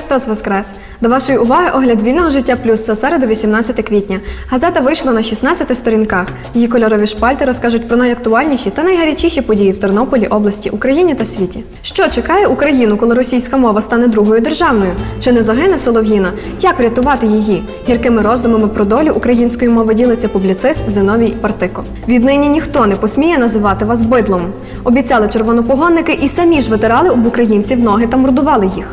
Христос Воскрес! До вашої уваги огляд вільного життя плюс за середу 18 квітня. Газета вийшла на 16 сторінках. Її кольорові шпальти розкажуть про найактуальніші та найгарячіші події в Тернополі, області, Україні та світі. Що чекає Україну, коли російська мова стане другою державною? Чи не загине Солов'їна? Як врятувати її? Гіркими роздумами про долю української мови ділиться публіцист Зиновій Партико. Віднині ніхто не посміє називати вас бидлом. Обіцяли червонопогонники і самі ж витирали об українців ноги та мордували їх.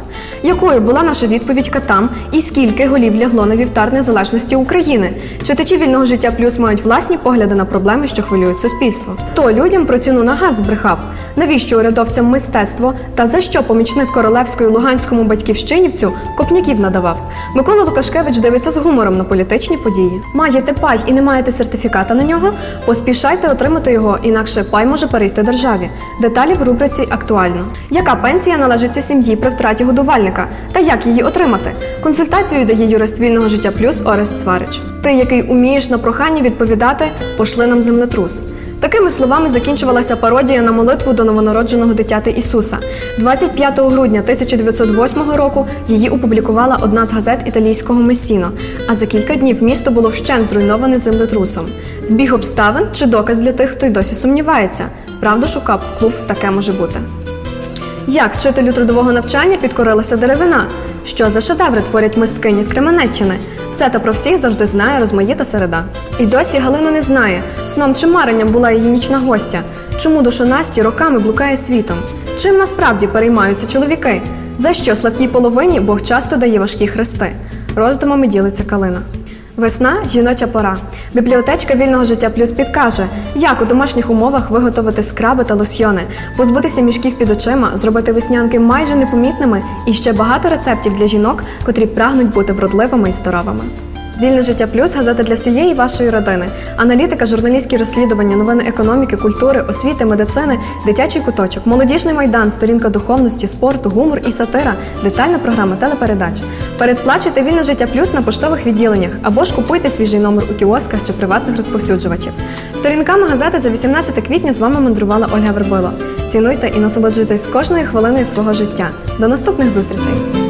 Якою була наша відповідь катам і скільки голів лягло на вівтар незалежності України? Читачі вільного життя плюс мають власні погляди на проблеми, що хвилюють суспільство. Хто людям про ціну на газ збрехав? Навіщо урядовцям мистецтво та за що помічник королевської луганському батьківщинівцю копняків надавав? Микола Лукашкевич дивиться з гумором на політичні події. Маєте пай і не маєте сертифіката на нього? Поспішайте отримати його, інакше пай може перейти державі. Деталі в рубриці актуально. Яка пенсія належиться сім'ї при втраті годувальника? Та як її отримати? Консультацію дає юрист вільного життя плюс Орест Сварич. Ти, який умієш на прохання відповідати, пошли нам землетрус. Такими словами закінчувалася пародія на молитву до новонародженого дитяти Ісуса. 25 грудня 1908 року її опублікувала одна з газет італійського Месіно. А за кілька днів місто було вщент зруйноване землетрусом. Збіг обставин чи доказ для тих, хто й досі сумнівається. Правду шукав клуб таке може бути. Як вчителю трудового навчання підкорилася деревина? Що за шедеври творять мисткині з Кременеччини? Все та про всіх завжди знає розмаїта середа. І досі Галина не знає, сном чи маренням була її нічна гостя. Чому душа Насті роками блукає світом? Чим насправді переймаються чоловіки? За що слабкій половині Бог часто дає важкі хрести? Роздумами ділиться Калина. Весна жіноча пора. Бібліотечка вільного життя плюс підкаже, як у домашніх умовах виготовити скраби та лосьйони, позбутися мішків під очима, зробити веснянки майже непомітними і ще багато рецептів для жінок, котрі прагнуть бути вродливими і здоровими. Вільне життя плюс газета для всієї вашої родини. Аналітика, журналістські розслідування, новини економіки, культури, освіти, медицини, дитячий куточок, молодіжний майдан, сторінка духовності, спорту, гумор і сатира, детальна програма телепередач. Передплачуйте вільне життя плюс на поштових відділеннях або ж купуйте свіжий номер у кіосках чи приватних розповсюджувачів. Сторінками газети за 18 квітня з вами мандрувала Ольга Вербило. Цінуйте і насолоджуйтесь кожною хвилиною свого життя. До наступних зустрічей!